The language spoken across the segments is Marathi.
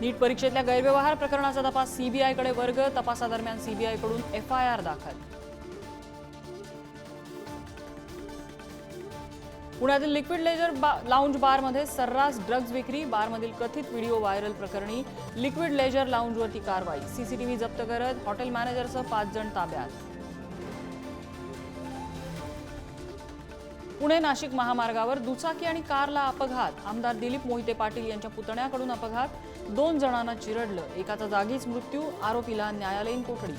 नीट परीक्षेतल्या गैरव्यवहार प्रकरणाचा तपास सीबीआयकडे वर्ग तपासादरम्यान सीबीआयकडून एफआयआर दाखल. पुण्यातील लिक्विड लेजर बा लाऊंज बारमध्ये सर्रास ड्रग्ज विक्री बारमधील कथित व्हिडिओ व्हायरल प्रकरणी लिक्विड लेजर लाऊंजवरती कारवाई. सीसीटीव्ही जप्त करत हॉटेल मॅनेजरसह पाच जण ताब्यात. पुणे नाशिक महामार्गावर दुचाकी आणि कारला अपघात. आमदार दिलीप मोहिते पाटील यांच्या पुतण्याकडून अपघात. दोन जणांना चिरडलं. एकाचा जागीच मृत्यू आरोपीला न्यायालयीन कोठडी.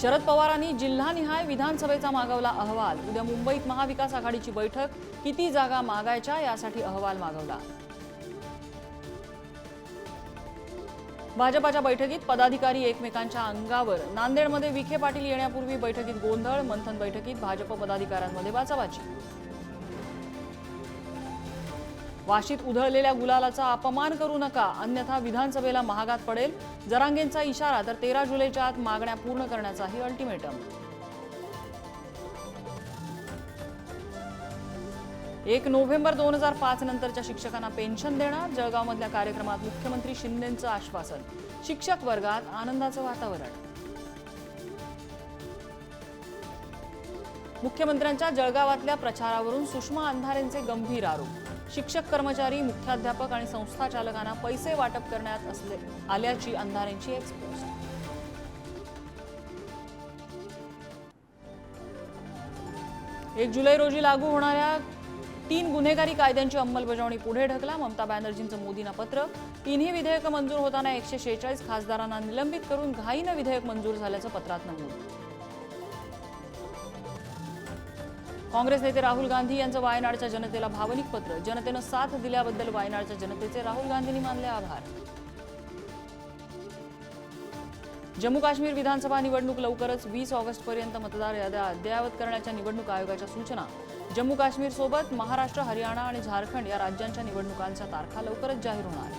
शरद पवारांनी जिल्हानिहाय विधानसभेचा मागवला अहवाल. उद्या मुंबईत महाविकास आघाडीची बैठक. किती जागा मागायच्या यासाठी अहवाल मागवला. भाजपाच्या बैठकीत पदाधिकारी एकमेकांच्या अंगावर. नांदेडमध्ये विखे पाटील येण्यापूर्वी बैठकीत गोंधळ मंथन बैठकीत भाजप पदाधिकाऱ्यांमध्ये बाचाबाची वाशीत उधळलेल्या गुलालाचा अपमान करू नका अन्यथा विधानसभेला महागात पडेल. जरांगेंचा इशारा तर तेरा जुलैच्या आत मागण्या पूर्ण करण्याचाही अल्टिमेटम एक नोव्हेंबर दोन हजार पाच नंतरच्या शिक्षकांना पेन्शन देणार जळगावमधल्या कार्यक्रमात मुख्यमंत्री शिंदेंचं आश्वासन. शिक्षक वर्गात आनंदाचं वातावरण. मुख्यमंत्र्यांच्या जळगावातल्या प्रचारावरून सुषमा अंधारेंचे गंभीर आरोप. शिक्षक कर्मचारी मुख्याध्यापक आणि संस्था चालकांना पैसे वाटप करण्यात असले आल्याची अंधारेंची एक्सपोस्ट एक जुलै रोजी लागू होणाऱ्या तीन गुन्हेगारी कायद्यांची अंमलबजावणी पुढे ढकला. ममता बॅनर्जींचं मोदींना पत्र. तिन्ही विधेयकं मंजूर होताना एकशे शेहेचाळीस खासदारांना निलंबित करून घाईनं विधेयक मंजूर झाल्याचं पत्रात नमूद. काँग्रेस नेते राहुल गांधी यांचं वायनाडच्या जनतेला भावनिक पत्र. जनतेनं साथ दिल्याबद्दल वायनाडच्या जनतेचे राहुल गांधींनी मानले आभार. जम्मू काश्मीर विधानसभा निवडणूक लवकरच वीस ऑगस्टपर्यंत मतदार याद्या अद्ययावत करण्याच्या निवडणूक आयोगाच्या सूचना. जम्मू काश्मीरसोबत महाराष्ट्र हरियाणा आणि झारखंड या राज्यांच्या निवडणुकांच्या तारखा लवकरच जाहीर होणार.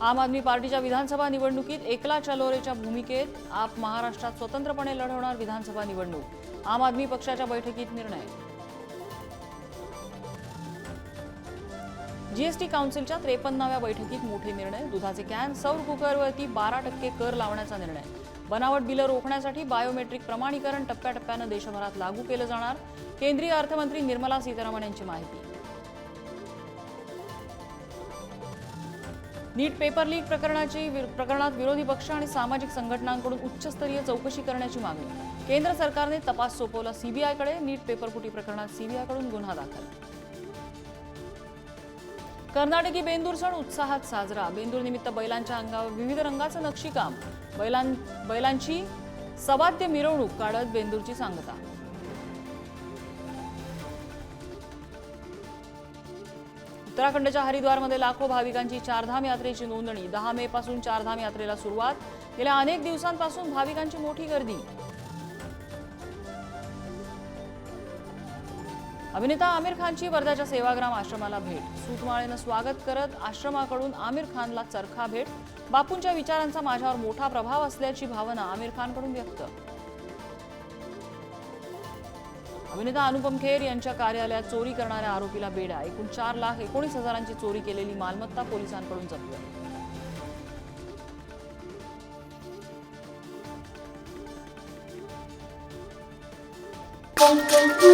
आम आदमी पार्टीच्या विधानसभा निवडणुकीत एकला चलोरेच्या भूमिकेत आप महाराष्ट्रात स्वतंत्रपणे लढवणार विधानसभा निवडणूक. आम आदमी पक्षाच्या बैठकीत निर्णय. जीएसटी काउन्सिलच्या त्रेपन्नाव्या बैठकीत मोठे निर्णय. दुधाचे कॅन सौर कुकरवरती बारा टक्के कर लावण्याचा निर्णय. बनावट बिलं रोखण्यासाठी बायोमेट्रिक प्रमाणीकरण टप्प्याटप्प्यानं देशभरात लागू केलं जाणार. केंद्रीय अर्थमंत्री निर्मला सीतारामन यांची माहिती. नीट पेपर लीक प्रकरणाची प्रकरणात विरोधी पक्ष आणि सामाजिक संघटनांकडून उच्चस्तरीय चौकशी करण्याची मागणी. केंद्र सरकारने तपास सोपवला सीबीआयकडे. नीट पेपरफुटी प्रकरणात सीबीआयकडून गुन्हा दाखल. कर्नाटकी बेंदूर सण उत्साहात साजरा. बेंदूर निमित्त बैलांच्या अंगावर विविध रंगाचं नक्षीकाम बैलां बैलांची सवाद्य मिरवणूक काढत बेंदूरची सांगता. उत्तराखंडच्या हरिद्वारमध्ये लाखो भाविकांची चारधाम यात्रेची नोंदणी. दहा मे पासून चारधाम यात्रेला सुरुवात. गेल्या अनेक दिवसांपासून भाविकांची मोठी गर्दी. अभिनेता आमिर खानची वर्ध्याच्या सेवाग्राम आश्रमाला भेट. सूतमाळेनं स्वागत करत आश्रमाकडून आमिर खानला चरखा भेट. बापूंच्या विचारांचा माझ्यावर मोठा प्रभाव असल्याची भावना आमिर खानकडून व्यक्त. अभिनेता अनुपम खेर यांच्या कार्यालयात चोरी करणाऱ्या आरोपीला बेडा एकूण चार लाख एकोणीस हजारांची चोरी केलेली मालमत्ता पोलिसांकडून जप्त. Thank you.